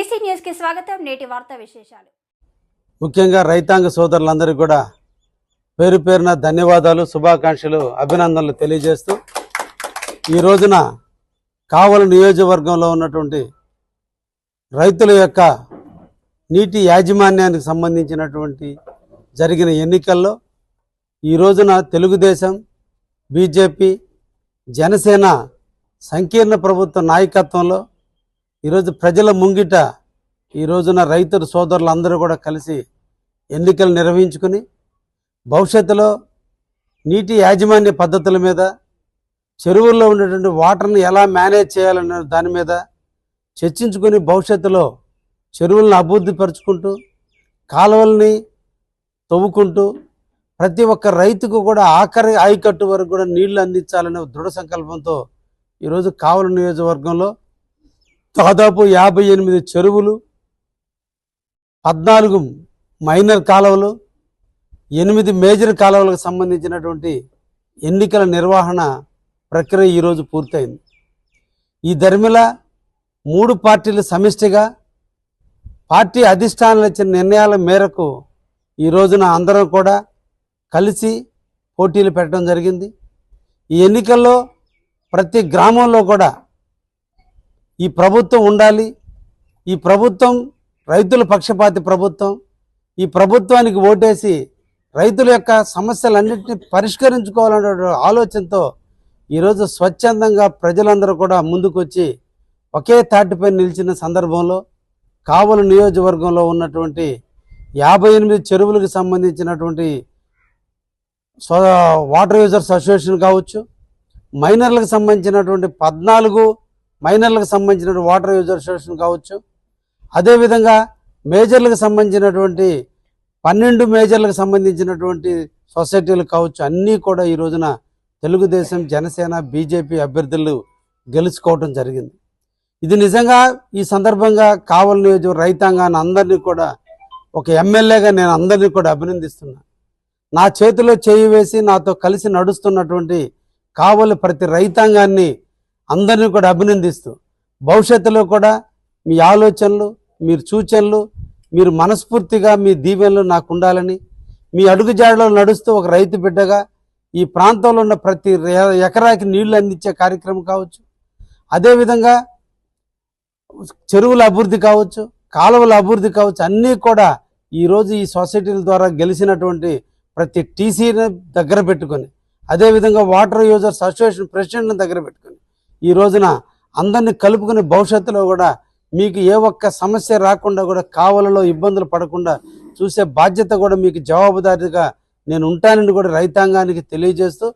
BC న్యూస్కి స్వాగతం. నేటి వార్తా విశేషాలు. ముఖ్యంగా రైతాంగ సోదరులందరికీ కూడా పేరు పేరున ధన్యవాదాలు శుభాకాంక్షలు అభినందనలు తెలియజేస్తూ ఈ రోజున కావలి నియోజకవర్గంలో ఉన్నటువంటి రైతుల యొక్క నీటి యాజమాన్యానికి సంబంధించినటువంటి జరిగిన ఎన్నికల్లో ఈ రోజున తెలుగుదేశం బీజేపీ జనసేన సంకీర్ణ ప్రభుత్వ నాయకత్వంలో ఈరోజు ప్రజల ముంగిట ఈ రోజున రైతుల సోదరులందరూ కూడా కలిసి ఎన్నికలు నిర్వహించుకుని భవిష్యత్తులో నీటి యాజమాన్య పద్ధతుల మీద చెరువుల్లో ఉన్నటువంటి వాటర్ని ఎలా మేనేజ్ చేయాలనే దాని మీద చర్చించుకుని భవిష్యత్తులో చెరువులను అభివృద్ధి పరుచుకుంటూ కాలువల్ని తవ్వుకుంటూ ప్రతి ఒక్క రైతుకు కూడా ఆఖరి ఆయకట్టు వరకు కూడా నీళ్ళు అందించాలనే దృఢ సంకల్పంతో ఈరోజు కావలి నియోజకవర్గంలో దాదాపు యాభై ఎనిమిది చెరువులు పద్నాలుగు మైనర్ కాలువలు ఎనిమిది మేజర్ కాలువలకు సంబంధించినటువంటి ఎన్నికల నిర్వహణ ప్రక్రియ ఈరోజు పూర్తయింది. ఈ ధర్మిల మూడు పార్టీలు సమిష్టిగా పార్టీ అధిష్టానాలు ఇచ్చిన నిర్ణయాల మేరకు ఈ రోజున అందరం కూడా కలిసి పోటీలు పెట్టడం జరిగింది. ఈ ఎన్నికల్లో ప్రతి గ్రామంలో కూడా ఈ ప్రభుత్వం ఉండాలి. ఈ ప్రభుత్వం రైతుల పక్షపాతి ప్రభుత్వం. ఈ ప్రభుత్వానికి ఓటేసి రైతుల యొక్క సమస్యలన్నింటినీ పరిష్కరించుకోవాలనే ఆలోచనతో ఈరోజు స్వచ్ఛందంగా ప్రజలందరూ కూడా ముందుకొచ్చి ఒకే తాటిపై నిలిచిన సందర్భంలో కావలి నియోజకవర్గంలో ఉన్నటువంటి యాభై ఎనిమిది చెరువులకు సంబంధించినటువంటి సో వాటర్ యూజర్స్ అసోసియేషన్ కావచ్చు మైనర్లకు సంబంధించినటువంటి పద్నాలుగు మైనర్లకు సంబంధించిన వాటర్ యూజర్ అసోసియేషన్ కావచ్చు అదేవిధంగా మేజర్లకు సంబంధించినటువంటి పన్నెండు మేజర్లకు సంబంధించినటువంటి సొసైటీలు కావచ్చు. అన్నీ కూడా ఈ రోజున తెలుగుదేశం జనసేన బీజేపీ అభ్యర్థులు గెలుచుకోవటం జరిగింది. ఇది నిజంగా ఈ సందర్భంగా కావలి నియోజక రైతాంగాన్ని అందరినీ కూడా ఒక ఎమ్మెల్యేగా నేను అందరినీ కూడా అభినందిస్తున్నా. నా చేతిలో చేయి వేసి నాతో కలిసి నడుస్తున్నటువంటి కావలి ప్రతి రైతాంగాన్ని అందరినీ కూడా అభినందిస్తూ భవిష్యత్తులో కూడా మీ ఆలోచనలు మీరు సూచనలు మీరు మనస్ఫూర్తిగా మీ దీవెనలు నాకు ఉండాలని మీ అడుగుజాడలో నడుస్తూ ఒక రైతు బిడ్డగా ఈ ప్రాంతంలో ఉన్న ప్రతి ఎకరాకి నీళ్ళు అందించే కార్యక్రమం కావచ్చు. అదేవిధంగా చెరువుల అభివృద్ధి కావచ్చు కాలువల అభివృద్ధి కావచ్చు అన్నీ కూడా ఈరోజు ఈ సొసైటీల ద్వారా గెలిచినటువంటి ప్రతి టీసీని దగ్గర పెట్టుకొని అదేవిధంగా వాటర్ యూజర్స్ అసోసియేషన్ ప్రెసిడెంట్ని దగ్గర పెట్టుకొని ఈ రోజున అందరినీ కలుపుకుని భవిష్యత్తులో కూడా మీకు ఏ ఒక్క సమస్య రాకుండా కూడా కావలలో ఇబ్బందులు పడకుండా చూసే బాధ్యత కూడా మీకు జవాబుదారీగా నేను ఉంటానని కూడా రైతాంగానికి తెలియజేస్తూ